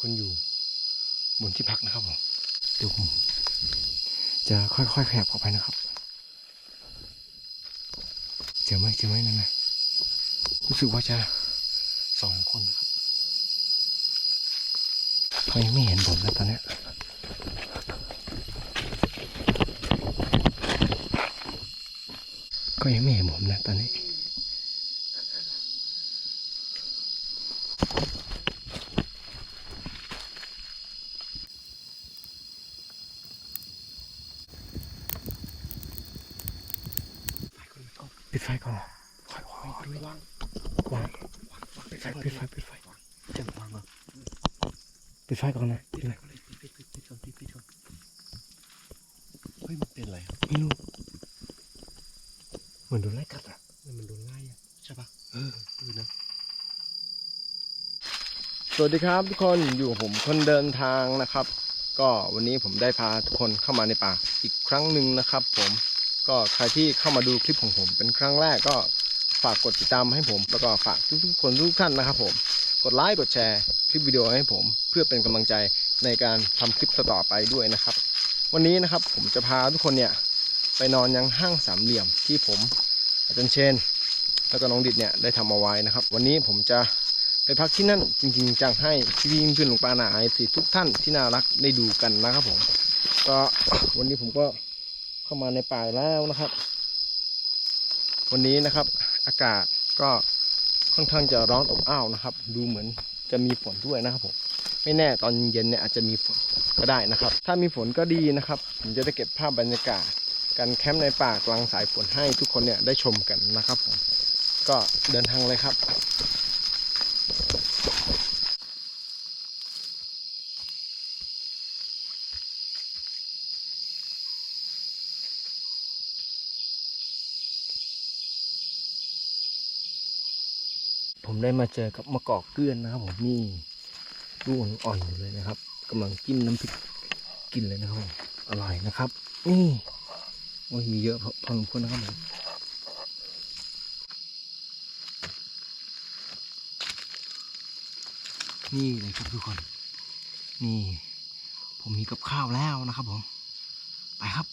คนอยู่ บนที่พักนะครับผมเดี๋ยวผมจะค่อยๆขยับเข้าไปนะครับ เจอไหมเจอไหมนั่นนะรู้สึกว่าจะสองคนนะครับเขายังไม่เห็นผมนะตอนนี้ก็ยังไม่เห็นผมนะตอนนี้ ปิดไฟก่อนค่อยๆวางวางปิดไฟปิดไฟปิดไฟจะวาง ปิดไฟก่อนนะปิดไฟก่อนเลยปิดปิดปิดก่อนปิดปิดก่อนเฮ้ยมันเป็นอะไรครับไม่รู้เหมือนโดนไล่กัดอะมันโดนไล่อะใช่ปะเออดูนะ สวัสดีครับทุกคนอยู่กับผมคนเดินทางนะครับ ก็วันนี้ผมได้พาทุกคนเข้ามาในป่าอีกครั้งหนึ่งนะครับ ผมก็ใครที่เข้ามาดูคลิปของผม เป็นครั้งแรกก็ฝากกดติดตามให้ผม แล้วก็ฝากทุกๆคนทุกท่านนะครับ ผม กดไลค์กดแชร์ คลิปวิดีโอให้ผม เพื่อเป็นกำลังใจในการทำคลิปต่อไปด้วยนะครับ วันนี้นะครับผมจะพาทุกคนเนี่ยไปนอนยังห้างสามเหลี่ยมที่ผมอาจารย์เชน แล้วก็น้องดิดเนี่ยได้ทำเอาไว้นะครับ วันนี้ผมจะไปพักที่นั่นจริงๆจังให้พี่ๆเพื่อนหลวงปานาไอซีทุกท่านที่น่ารักได้ดูกันนะครับผม ก็วันนี้ผมก็เข้ามาในป่าแล้วนะครับ วันนี้นะครับอากาศก็ค่อนข้างจะร้อนอบอ้าวนะครับ ดูเหมือน จะมีฝนด้วยนะครับผมไม่แน่ตอนเย็นเนี่ยอาจจะมีฝนก็ได้นะครับ ถ้ามีฝนก็ดีนะครับผมจะได้เก็บภาพบรรยากาศการแคมป์ในป่ากลางสายฝนให้ทุกคนเนี่ยได้ชมกันนะครับผมก็เดินทางเลยครับ ผม ได้มาเจอกับมะกอกเกลือนนะครับผมนี่ลูกอ่อนๆอยู่เลยนะครับกำลังกินน้ำพริกกินเลยนะครับผมอร่อยนะครับนี่โอ้ยมีเยอะพอพอสมควรนะครับผมนี่เลยครับทุกคน นี่ ผมมีกับข้าวแล้วนะครับผม ไปครับ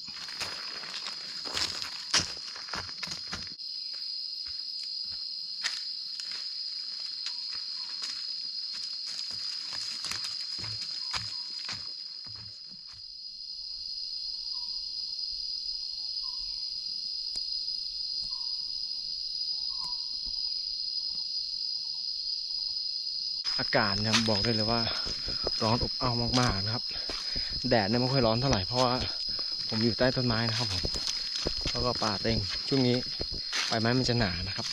ากาศเนี่ยบอกได้เลยว่า ร้อนอบอ้าวมากๆนะครับ แดดเนี่ยไม่ค่อยร้อนเท่าไหร่เพราะว่าผมอยู่ใต้ต้นไม้นะครับผมแล้วก็ป่าเต็งช่วงนี้ใบไม้มันจะหนานะครับ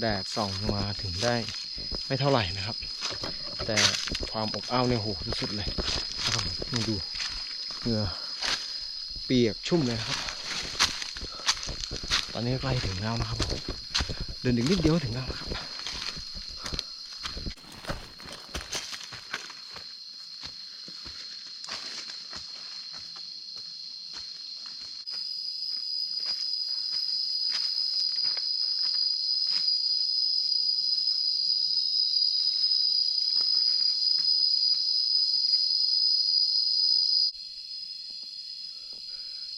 แดดส่องมาถึงได้ไม่เท่าไหร่นะครับ แต่ความอบอ้าวเนี่ยโหสุดๆเลยนะครับผมนี่ดูเหงื่อเปียกชุ่มเลยนะครับ ตอนนี้ใกล้ถึงแล้วนะครับผมเดินอีกนิดเดียวถึงแล้วนะครับ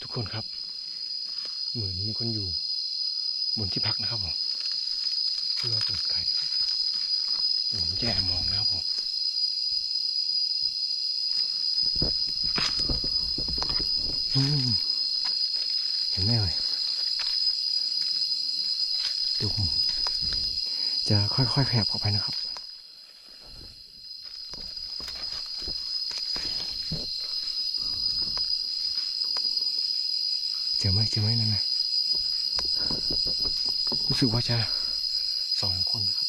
ทุกคนครับ เหมือนมีคนอยู่ บนที่พักนะครับผมเพื่อเป็นใครครับเดี๋ยวผมจะแอบมองนะครับผมเห็นไหมเอ่ยเดี๋ยวผมจะค่อยๆขยับเข้าไปนะครับเจอไหมเจอไหมนั่นนะ รู้สึกว่าจะสองคนนะครับ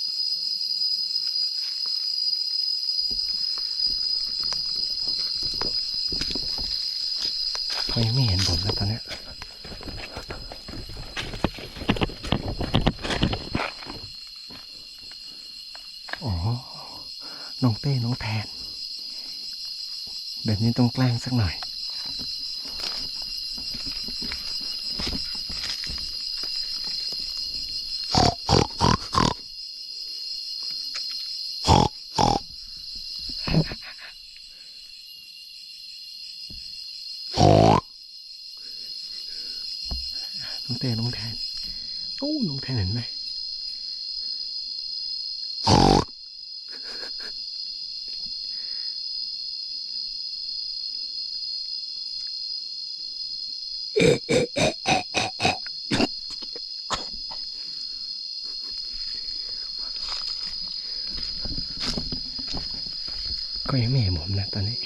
เขายังไม่เห็นผมนะตอนเนี้ยอ๋อ น้องเต้ น้องแทน แบบนี้ต้องแกล้งสักหน่อย เต้น้องแทนโอ้น้องแทนเห็นไหม ก็ยังไม่เห็นผมนะตอนนี้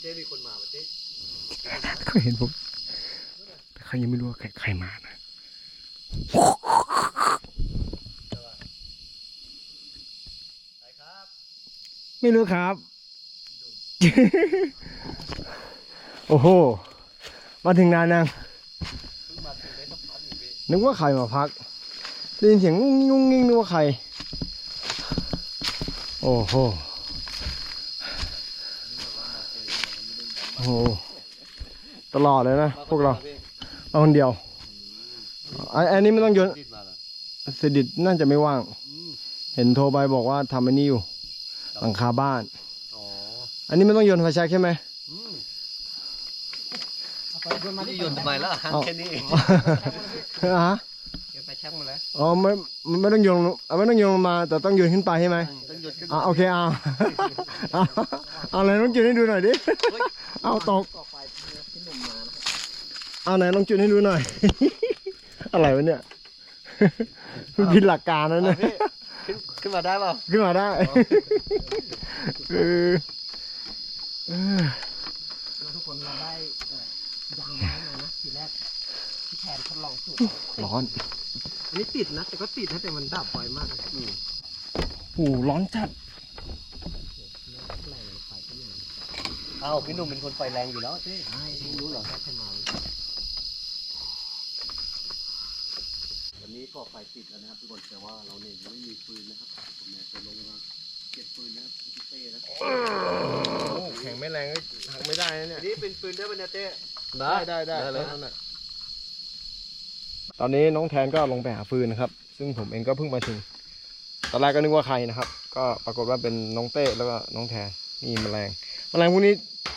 เจ๊มีคนมาปะเจ๊ก็เห็นผมแต่เขายังไม่รู้ว่าใครใครมานะ ใช่ครับ ไม่รู้ครับ โอ้โห มาถึงนานยังนึกว่าใครมาพักได้ยินเสียงงุ้งงิ้งงุ้งงิ้งนึกว่าใคร โอ้โหโอ้โหตลอดเลยนะพวกเรามาคนเดียวอันอันนี้ไม่ต้องโยนเสดิตน่าจะไม่ว่าง เห็นโทรไปบอกว่าทำอันนี้อยู่ หลังคาบ้าน อ๋ออันนี้ไม่ต้องโยนไฟแช็กใช่ไหม อืมเอาไปโยนมาไม่ดิได้โยนทำไมล่ะหันเอา แค่นี้เองฮะโยนไปแช่งมาแล้วอ๋อไม่ไม่ต้องโยนไม่ต้องโยนลงมา แต่ต้องโยนขึ้นไปใช่ไหมต้องโยนขึ้นอะโอเคเอาเอาเอาไหนลองจุดให้ดูหน่อยดิเอาตกต่อไปพี่หนุ่มมานะครับเอาไหนลองจุดให้ดูหน่อย อะไรวะเนี่ย ผิดหลักการนะอะเนี่ยพี่ ขึ้นขึ้นมาได้เปล่าขึ้นมาได้เออเออเราทุกคนเราได้เอ่อยางไม้มานะทีแรกพี่แทนทดลองสูตรร้อนอันนี้ติดนะ แต่ก็ติดนะแต่มันดับไวมากเลยอืมโอ้โหร้อนจัดแรงไฟก็ยังเอ้าพี่หนุ่มเป็นคนไฟแรงอยู่แล้วเจ๊ใช่ไม่รู้หรอกแค่มาวันนี้ก็ไฟติดแล้วนะครับทุกคนแต่ว่าเราเนี่ยยังไม่มีฟืนนะครับผมเนี่ยจะลงมาเก็บฟืนนะครับพี่เต้นะโอ้แข็งไม่แรงหักไม่ได้นะเนี่ย นี่เป็นฟืนได้ปะเนี่ยเต้ได้ได้ได้ได้เลยตอนนี้น้องแทนก็ลงไปหาฟืนนะครับ ซึ่งผมเองก็เพิ่งมาถึง ตอนแรกก็นึกว่าใครนะครับ ก็ปรากฏว่าเป็นน้องเต้แล้วก็น้องแทนนี่แมลง แมลงพวกนี้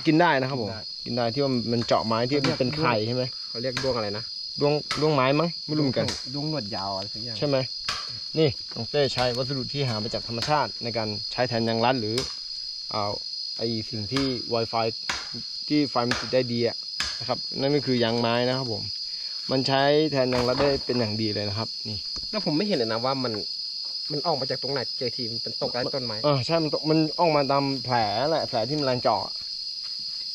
กินได้นะครับผม กินได้ที่ว่ามันเจาะไม้ที่มันเป็นไข่ใช่ไหมเขาเรียกดวงอะไรนะ ดวงดวงไม้มั้งไม่รู้เหมือนกันดวงหนวดยาวอะไรสักอย่างใช่ไหมนี่น้องเต้ใช้วัสดุที่หามาจากธรรมชาติในการใช้แทนยางรัดหรือเอาไอสิ่งที่ Wi-Fi ที่ไฟมันติดได้ดีอะนะครับ นั่นก็คือยางไม้นะครับผม มันใช้แทนยางรัดได้เป็นอย่างดีเลยนะครับ นี่แล้วผมไม่เห็นเลยนะว่ามันมันออกมาจากตรงไหนเจอทีมันเป็นตกใต้ต้นไม้เออใช่มันตมันออกมาตามแผลแหละแผลที่แมลงเจาะ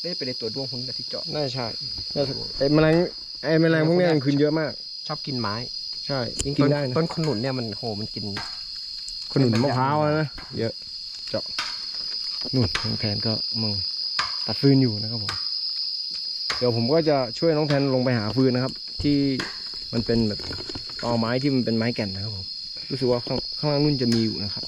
ได้เป็นในตัวดวงหุ่นที่เจาะน่าจะใช่น่าจะไอแมลง ไอแมลงพวกเนี้ยมันคืนเยอะมาก ชอบกินไม้ใช่ยิ่งกิต้นนได้นะต้นขนุนเนี่ยมันโหมันกิน ขนุนมะพร้าวอะนะเยอะเจาะนู่นน้องแทนก็มึงตัดฟืนอยู่นะครับผมเดี๋ยวผมก็จะช่วยน้องแทนลงไปหาฟืนนะครับ ที่มันเป็นแบบตอไม้ที่มันเป็นไม้แก่นนะครับผมรู้สึกว่าข้างข้างล่างนู่นจะมีอยู่นะครับ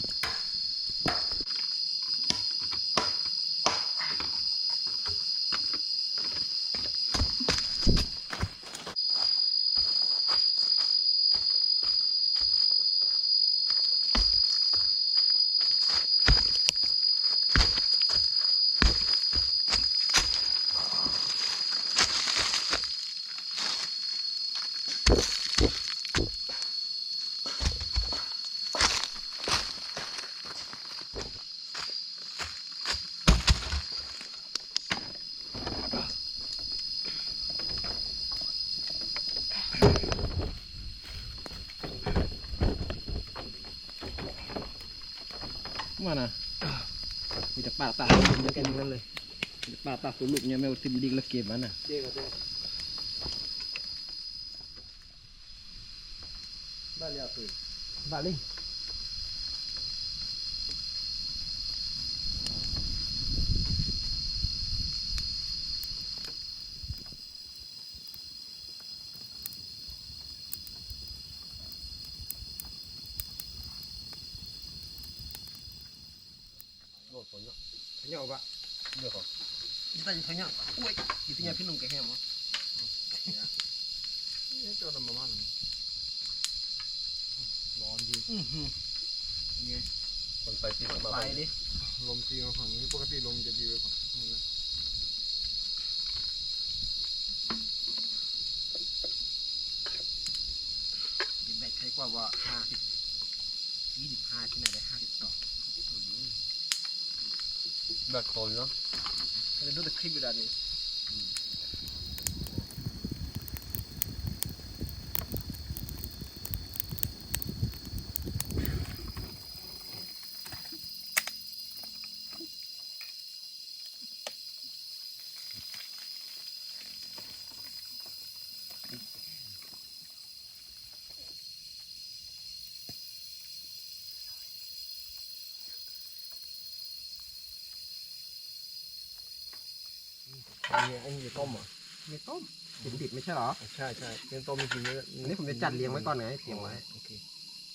ว่านะมีแต่ป่าตาเยอะแค่นั้นเลยมีแต่ป่าตาสุลุกเนี่ยไม่เอาซิมดิกแล้วเก็บมันน่ะเจ๊กับเต้บ้านเรียกฟื นบาลิงโดดฝนเนาะเขย่าปะเลือกก่อน Kita tanya banyak. Woi, itu nya pinung ke hem. นี่เจอน้ำมันร้อนดี Mhm. คนไฟติดมา Pai ni. ลมตีมาฝั่งนี้ปกติลมจะดีไปฝั่งนู้นนะ Di baik kai kwa wa 50 25ที่ไหนได้52แบบโคนเนาะ Kalau dulu klip dah ni. อันนี้อันนี้ จะต้มเหรอไม่ต้มกินดิบไม่ใช่เหรอ ใช่ใช่เป็นต้มจริงๆเนี่ยอันนี้ผมจะจัดเรียงไว้ก่อนไงเตรียมไว้ โอเค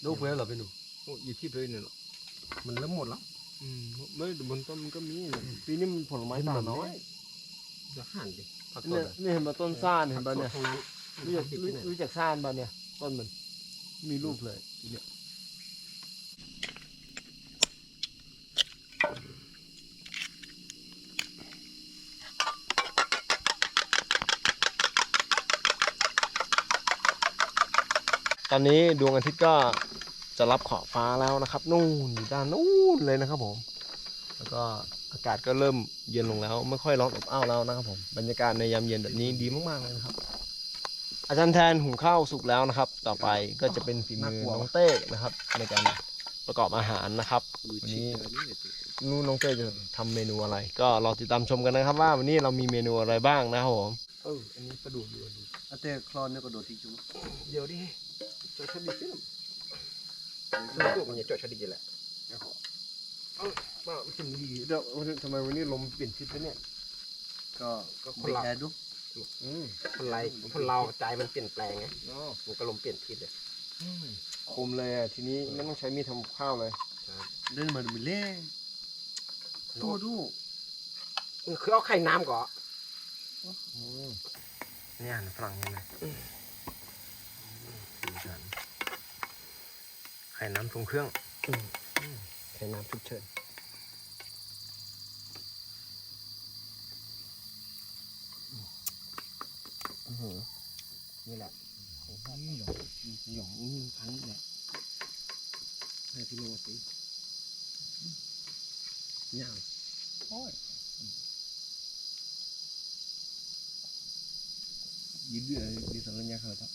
ดูเพื่อนเหรอพี่หนุ่มโอ้อยู่ที่พื้นเนี่ยเหรอมันเริ่มหมดแล้วอืมไม่บนต้นมันก็มีนะปีนี้มันผลไม้ต่างน้อยเดี๋ยวหั่นดิผักสเนี่ดยนี่เห็นป่ะต้นซ่านเห็นป่ะเนี่ยทั้งนั้นรู้จักดิบรู้ที่ไหนรู้จักซ่านป่ะเนี่ย ต้นมันมีรูปเลยเนี่ย ตอนนี้ดวงอาทิตย์ก็จะรับขอบฟ้าแล้วนะครับ นู่นอยู่ด้านนู่นเลยนะครับผม แล้วก็อากาศก็เริ่มเย็นลงแล้ว ไม่ค่อยร้อนอบอ้าวแล้วนะครับผมบรรยากาศในยามเย็นแบบนี้ดีมากๆเลยนะครับ อาจารย์แทนหุงข้าวสุกแล้วนะครับ ต่อไปก็จะเป็นฝีมือน้องเต้นะครับ ในการประกอบอาหารนะครับวันนี้นู่นน้องเต้จะทำเมนูอะไร ก็รอติดตามชมกันนะครับ ว่าวันนี้เรามีเมนูอะไรบ้างนะครับผมเอออันนี้กระดูกอยู่อาเต้คลอนเนี่ยก็โดดทิ้งจุ๊บเดี๋ยวดิ จดชดิฟิลลูกมันจะจ่อยชดิบแหละมาสิ่งดีเดี๋ยวทำไมวันนี้ลมเปลี่ยนทิศไปเนี่ยก็ก็คไม่นเราแค่ดูอืมคนไรคนเราใจมันเปลี่ยนแปลงไงอ๋อมันก็ลมเปลี่ยนทิศเลยคมเลยอะทีนี้ไม่ต้องใช้มีดทำข้าวเลยเล่นมันมีเล่ดูดูคือเอาไข่น้ำก่อนอืมเนี่ยฝรั่งเห็นไหมไข่น้ำทรงเครื่องไข่น้ำทุกเชิญอื้อหือนี่แหละโอ้ยหยองหยองครั้งนี้แหละให้พี่โลสิย่างโอ้ยยืดเดือดดีสังกัญญาเขาครับ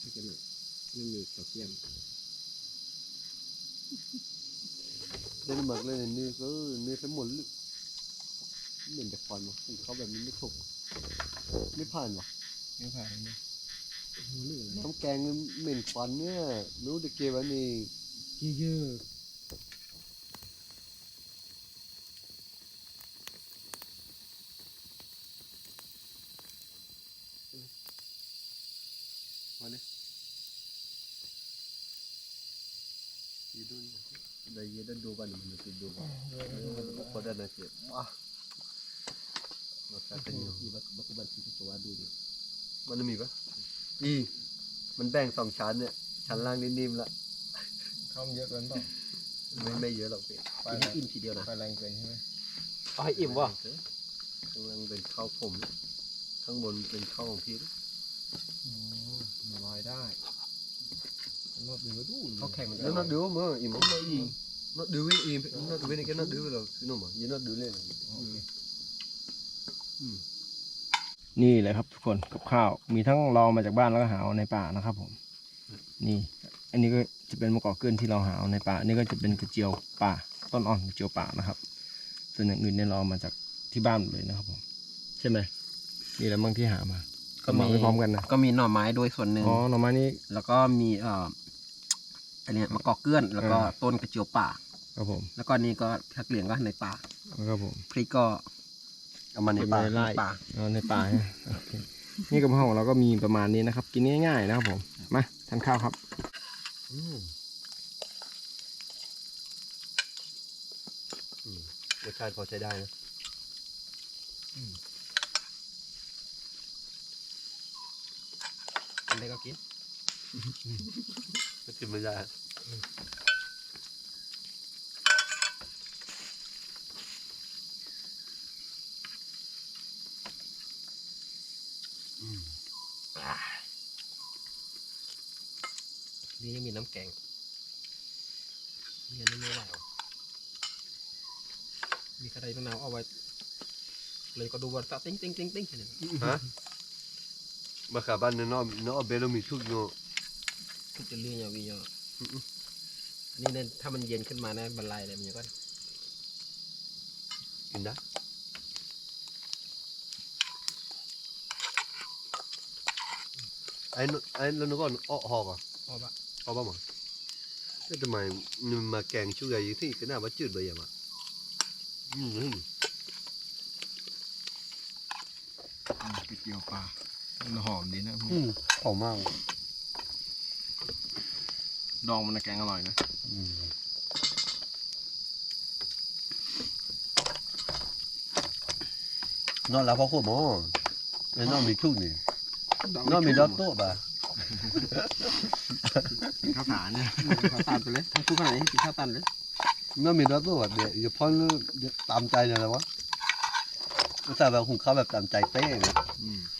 ถ้าเกิดไม่มีแคลเซียมเล่นหมากเล่นนี่ก็นี่ทั้งหมดเลยเหมื อนจะฟันวะเขาแบบนี้ไม่ถูกไม่ผ่านวะไม่ผ่านเลยน้ำแกงมันเหม็นควันเนี่ยรู้แต่เกวันนี้เยอะ ได้ยีดันดูบ้านมันจะดูบ้านพอได้นะเจ็บว้ามาแค่เป็นอยู่อีบักบักบันที่ตัวดูดิมันมีปะอีมันแบ่งสองชั้นเนี่ย ชั้นล่างนิ่มๆละข้ามเยอะเกินเปล่าไม่ไม่เยอะหรอกพี่ไฟกินให้อิ่มทีเดียวนะไฟแรงเกินใช่ไหมเอาให้อิ่มวะข้างล่างเป็นข้าวผม ข้างบนเป็นข้าวของพี่อืมมันลอยได้นอดดูดูเขาแข่งมันแล้วนัดดูมั้งอิ่มมั้งอิ่มนัดดูวิอิ่ม นัดดูวินี่ก็นัดดูวิเราคือนุ่มอะยีนัดดูเลยนี่เลยครับทุกคนกับข้าว มีทั้งรอมาจากบ้านแล้วก็หาเอาในป่านะครับ ผม นี่ อันนี้ก็จะเป็นมะกอกเกินที่เราหาเอาในป่าอันนี้ก็จะเป็นกระเจียวป่า ต้นอ่อนกระเจียวป่านะครับ ส่วนอย่างอื่นเนี่ยเราเอามาจากที่บ้านหมดเลยนะครับ ผม ใช่ไหมนี่แหละมั่งที่หามาก็มาไม่พร้อมกันนะก็มีหน่อไม้ด้วยส่วนหนึ่งอ๋อหน่อไม้นี่แล้วก็มีเอ่อ อันเนี้มะกอกเกื้อน แล้วก็ต้นกระเจียวป่า ครับผมแล้วก็นี่ก็ผักเหลียงก็ในป่าครับผมพริกก็เอามาในป่าในป่าในป่านี่กระเพาะเราก็มีประมาณนี้นะครับ กินง่ายๆนะครับผม มาทานข้าวครับรสชาติพอใช้ได้นะอันนี้ก็กิน ก็กินไม่ได้อืมนี่ยังมีน้ำแกงนี่อันนี้ไม่ไหวหรอกมีกระไดมะนาวเอาไว้ เลยก็ดูว่าตาติ้งติ้งติ้งติ้งเนี่ยฮะมาขาบ้านเนาะเนาะเบลมีทุกเนาะทุกจะเรื่องอย่างวีเนาะอืมอันนี้เนี่ยถ้ามันเย็นขึ้นมานะบรรลัยเลยมันก็กินได้ไอ้นไอ้แล้วนึกว่าอ้อหอกอะพอปะเอาบ้างมั้งแต่ทำไมมันมาแกงช่วยอย่างที่ก็น่าว่าจืดไปอย่างอะอืมก๋วยเตี๋ยวปลามันหอมดีนะอืมหอมมาก ดองมันนะแกงอร่อยนะอืมนอนแล้วพอขวบหมอไอ้นอนมีทุกนี่นอนมีดอตโต้ป่ะข้าวสารเนี่ยข้าวตันไปเลยทั้งคู่ขนาดนี้กินข้าวตันเลยนอนมีดอตโต้แบบเดี๋ยวอย่าพ่อนตามใจเลยนะวะก็แต่แบบหุงข้าวแบบตามใจเป้งอืมเดินไปจีเลย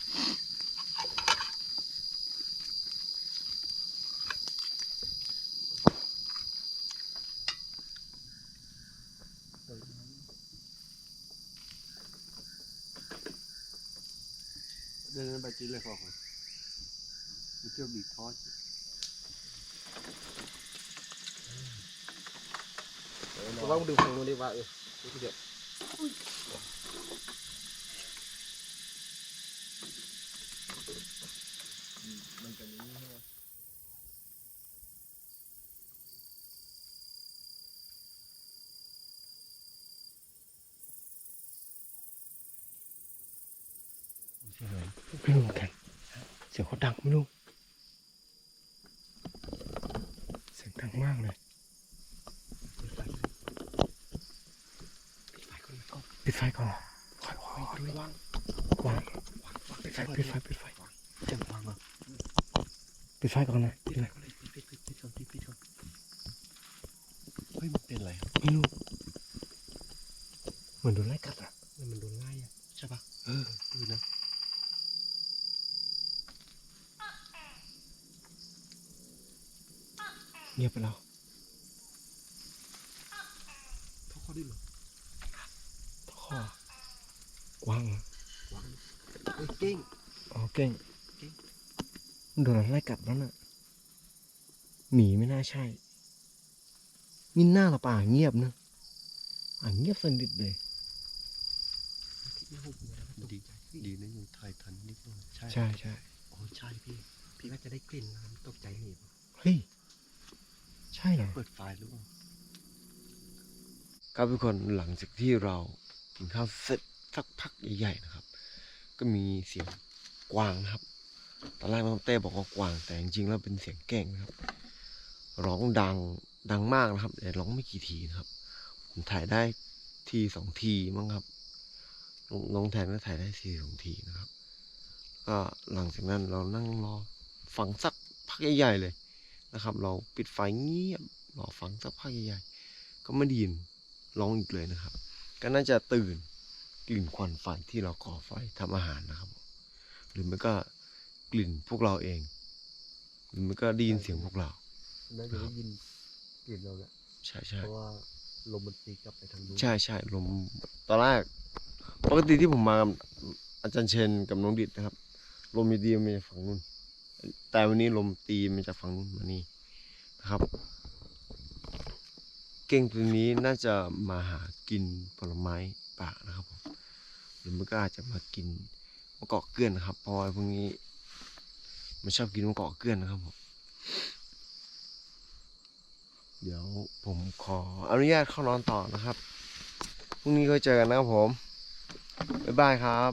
พอคนมันจะบีทอดเพราะว่ามึงดูฝั่งนู้นดีกว่าเออดูเดี๋ยว มันเป็นอย่างนี้ใช่ไหมไม่รู้เหมือนกัน เสียงเขาดังไม่รู้ เสียงดังมากเลย ปิดไฟก่อนค่อยๆดูวาง วางปิดไฟปิดไฟปิดไฟจังหวะมาปิดไฟก่อนนะปิดเลยปิดปิดปิดก่อนปิดปิดก่อนเฮ้ยมันเป็นอะไรไม่รู้เหมือนโดนไล่กัดอะ มันโดนไล่อะ ใช่ปะ เออ ดูนะ เงียบไปแล้ว เขาเขาดิ้นเหรอ ข้อกว้างเหรอ เฮ้ยเก่ง อ๋อเก่ง เก่ง มันโดนไล่กัดแล้วน่ะห มีไม่น่าใช่นี่หน้าเราป่าเงียบนะอ่าเงียบสนิทเลยคิดไม่หุบเลยนะดีดีนะยังถ่ายทันนิดนึงใช่ใช่ใช่โอ้ใช่พี่ พี่ว่าจะได้กลิ่นน้ำตกใจหนีบเฮ้ยใช่เหรอเปิดไฟหรือเปล่าครับทุกคนหลังจากที่เรากินข้าวเสร็จสักพักใหญ่ๆนะครับ ก็มีเสียงกวางนะครับตอนแรกน้องเต้บอกว่ากวางแต่จริงๆแล้วเป็นเสียงแก้งนะครับ ร้องดังดังมากนะครับ แต่ร้องไม่กี่ทีนะครับ ผมถ่ายได้ทีสองทีมั้งครับน้องแทนก็ถ่ายได้ทีสองทีนะครับ ก็หลังจากนั้นเรานั่งรอฟังสักพักใหญ่ๆเลยนะครับ เราปิดไฟเงียบรอฟังสักพักใหญ่ๆก็ไม่ได้ยินร้องอีกเลยนะครับ ก็น่าจะตื่นกลิ่นควันไฟที่เราก่อไฟทำอาหารนะครับ หรือไม่ก็กลิ่นพวกเราเอง หรือไม่ก็ได้ยินเสียงพวกเรา น่าจะได้ยินกลิ่นเราแหละใช่ใช่เพราะว่าลมมันตีกลับไปทางนู้นใช่ใช่ลมตอนแรกปกติที่ผมมากับอาจารย์เชนกับน้องดิดนะครับ ลมดีๆมาจากฝั่งนู้นแต่วันนี้ลมตีมาจากฝั่งนู้นมานี่นะครับ เก่งตัวนี้น่าจะมาหากินผลไม้ป่านะครับผมหรือมันก็อาจจะมากินมะกอกเกลือนนะครับเพราะว่าพวกนี้มันชอบกินมะกอกเกลือนนะครับผม เดี๋ยวผมขออนุญาตเข้านอนต่อนะครับ พรุ่งนี้ก็เจอกันนะครับผม บ๊ายบายครับ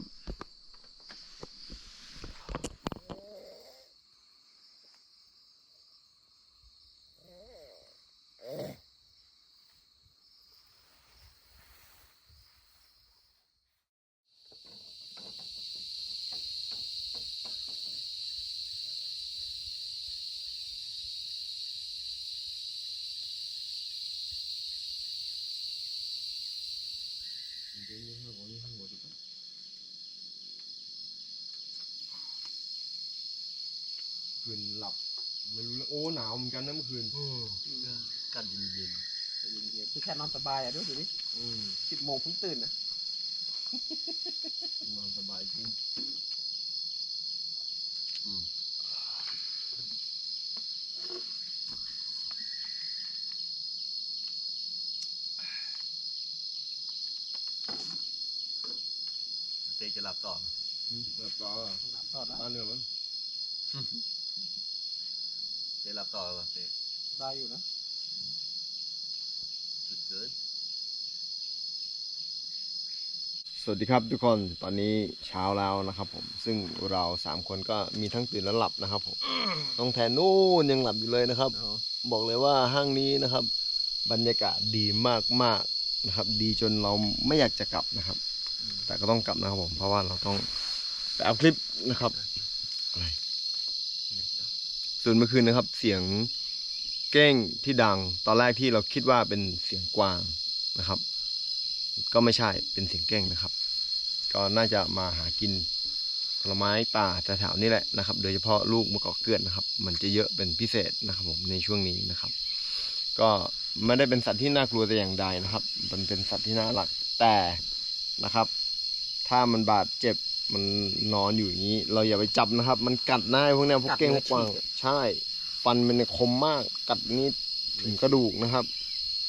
อ้หนาวเหมือนกันนะเมื่อคืนกันเย็นเย็นๆคือแค่นอนสบายอะดูสิดิอืมสิบโมงเพิ่งตื่นนะนอนสบายจริงๆเตจะหลับต่อหลับต่อหลับต่อนะตาเหนือมั้งเต หลับต่อป่ะเตได้อยู่นะสุดเกิน สวัสดีครับทุกคนตอนนี้เช้าแล้วนะครับผมซึ่งเราสามคนก็มีทั้งตื่นและหลับนะครับผมน้องแทนนู่นยังหลับอยู่เลยนะครับ บอกเลยว่าห้างนี้นะครับ บรรยากาศดีมากๆนะครับ ดีจนเราไม่อยากจะกลับนะครับ แต่ก็ต้องกลับนะครับผมเพราะว่าเราต้องไปอัพคลิปนะครับอะไร ส่วนเมื่อคืนนะครับ เสียงเก้งที่ดัง ตอนแรกที่เราคิดว่าเป็นเสียงกวางนะครับ ก็ไม่ใช่เป็นเสียงเก้งนะครับ ก็น่าจะมาหากินผลไม้ป่าแถวๆนี่แหละนะครับ โดยเฉพาะลูกมะกอกเกลือนนะครับ มันจะเยอะเป็นพิเศษนะครับ ผมในช่วงนี้นะครับ ก็ไม่ได้เป็นสัตว์ที่น่ากลัวแต่อย่างใดนะครับ มันเป็นสัตว์ที่น่ารักแต่นะครับ ถ้ามันบาดเจ็บ มันนอนอยู่อย่างนี้ เราอย่าไปจับนะครับ มันกัดหน้าพวกเนี้ยพวกเก้งพวกกวางใช่ฟันมันเนี่ยคมมากกัดนี่ถึงกระดูกนะครับ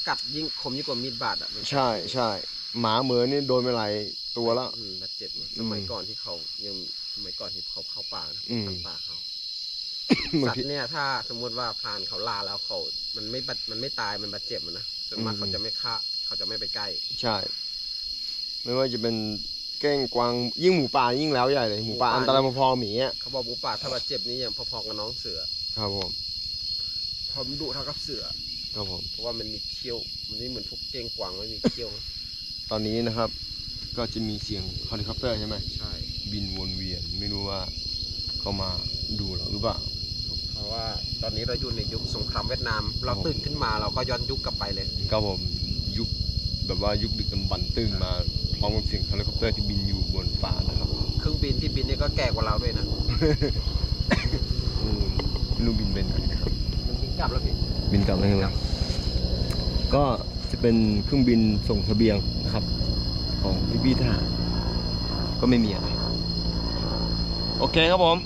กัดยิ่งคมยิ่งกว่ามีดบาดอะมันใช่ใช่หมาเหมือนี่โดนไปหลายตัวแล้วอืมบาดเจ็บมาอืสมมัยก่อนที่เขายังสมัยก่อนที่เขาเข้าป่านะอืมทำป่าเขาบางสัตทีว์เนี่ยถ้าสมมติว่าผ่านเขาลาแล้วเขา มันไม่บาดมันไม่ตายมันบาดเจ็บมันนะส่วนมากอืมเขาจะไม่ฆ่า เขาจะไม่ไปใกล้ ใช่ ไม่ว่าจะเป็น เก้งกวางยิ่งหมูป่ายิ่งแล้วใหญ่เลยหมูป่าหมูป่าอันตรายพอๆหมีอะเขาบอกหมูป่าถ้าบาดเจ็บนี่อย่างพอๆกับน้องเสือครับผมพอมนดุเท่ากับเสือครับผมเพราะว่ามันมีเขี้ยว มันไม่เหมือนพวกเก้งกวางไม่มีเขี้ยว ตอนนี้นะครับ ก็จะมีเสียงเฮลิคอปเตอร์ใช่ไหมใช่บินวนเวียนไม่รู้ว่าเขามาดูเราหรือเปล่าเพราะว่าตอนนี้เราอยู่ในยุคสงครามเวียดนาม เราตื่นขึ้นมาเราก็ย้อนยุคกลับไปเลยครับผมยุคแบบว่ายุคดึกดำบรรพ์ตื่นมา พร้อมกับเสียงเฮลิคอปเตอร์ที่บินอยู่บนฟ้านะครับ เครื่องบินที่บินนี่ก็แก่กว่าเราด้วยนะนู่นไม่รู้บินเป็นไหนนะครับ มันบินกลับแล้วพี่ บินกลับแล้วใช่ไหมก็จะเป็นเครื่องบินส่งเสบียงนะครับ ของพี่พี่ๆทหารก็ไม่มีอะไร โอเคครับผม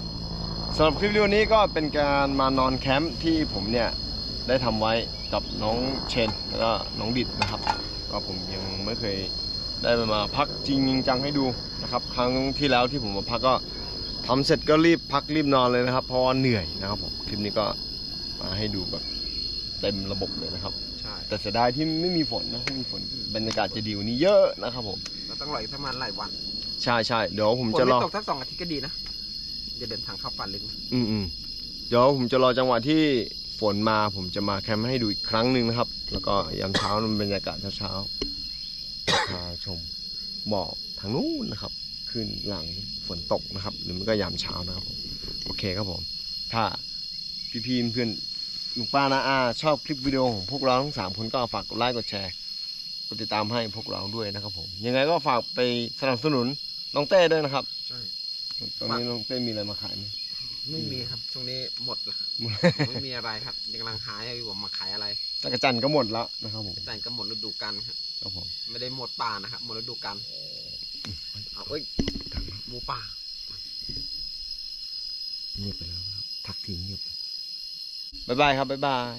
สำหรับคลิปวิดีโอนี้ก็เป็นการมานอนแคมป์ที่ผมเนี่ย ได้ทำไว้กับน้องเชนแล้วก็น้องดิดนะครับ ก็ผมยังไม่เคย ได้มาพักจริงจังให้ดูนะครับ ครั้งที่แล้วที่ผมมาพักก็ทำเสร็จก็รีบพักรีบนอนเลยนะครับ เพราะว่าเหนื่อยนะครับผมคลิปนี้ก็มาให้ดูแบบเต็มระบบเลยนะครับใช่แต่เสียดายที่ไม่มีฝนนะไม่มีฝนบรรยากาศจะดีกว่านี้เยอะนะครับผมเราต้องรออีกประมาณหลายวัน ใช่ใช่เดี๋ยวผมฝนจะรไม่อตกสักสองอาทิตย์ก็ดีนะจะเดินทางเข้าป่าลึกนะอืมอืมเดี๋ยวผมจะรอจังหวะที่ฝนมาผมจะมาแคมป์ให้ดูอีกครั้งหนึ่งนะครับ แล้วก็ยามเช้ามันบรรยากาศเช้าๆ พาชมหมอกทางนู้นนะครับ ขึ้นหลังฝนตกนะครับ หรือมันก็ยามเช้านะครับ โอเคครับผม ถ้าพี่ๆเพื่อนหนุ่มป้านาอาชอบคลิปวิดีโอของพวกเราทั้งสามคนก็ฝากกดไลค์กดแชร์กดติดตามให้พวกเราด้วยนะครับผมยังไงก็ฝากไปสนับสนุนน้องเต้ด้วยนะครับใช่ตอนนี้น้องเต้มีอะไรมาขายไหมไม่มีครับช่วงนี้หมดแล้วไม่มีอะไรครับยังกำลังหาอยู่ว่ามาขายอะไร จักรจันทร์ก็หมดแล้วนะครับผมแต่ก็หมดฤดูกาลครับครับผมไม่ได้หมดป่านะครับหมดฤดูกาลเอาเอ้ยหมูป่าเงียบไปแล้วนะครับทักทีเงียบไปบ๊ายบายครับบ๊ายบาย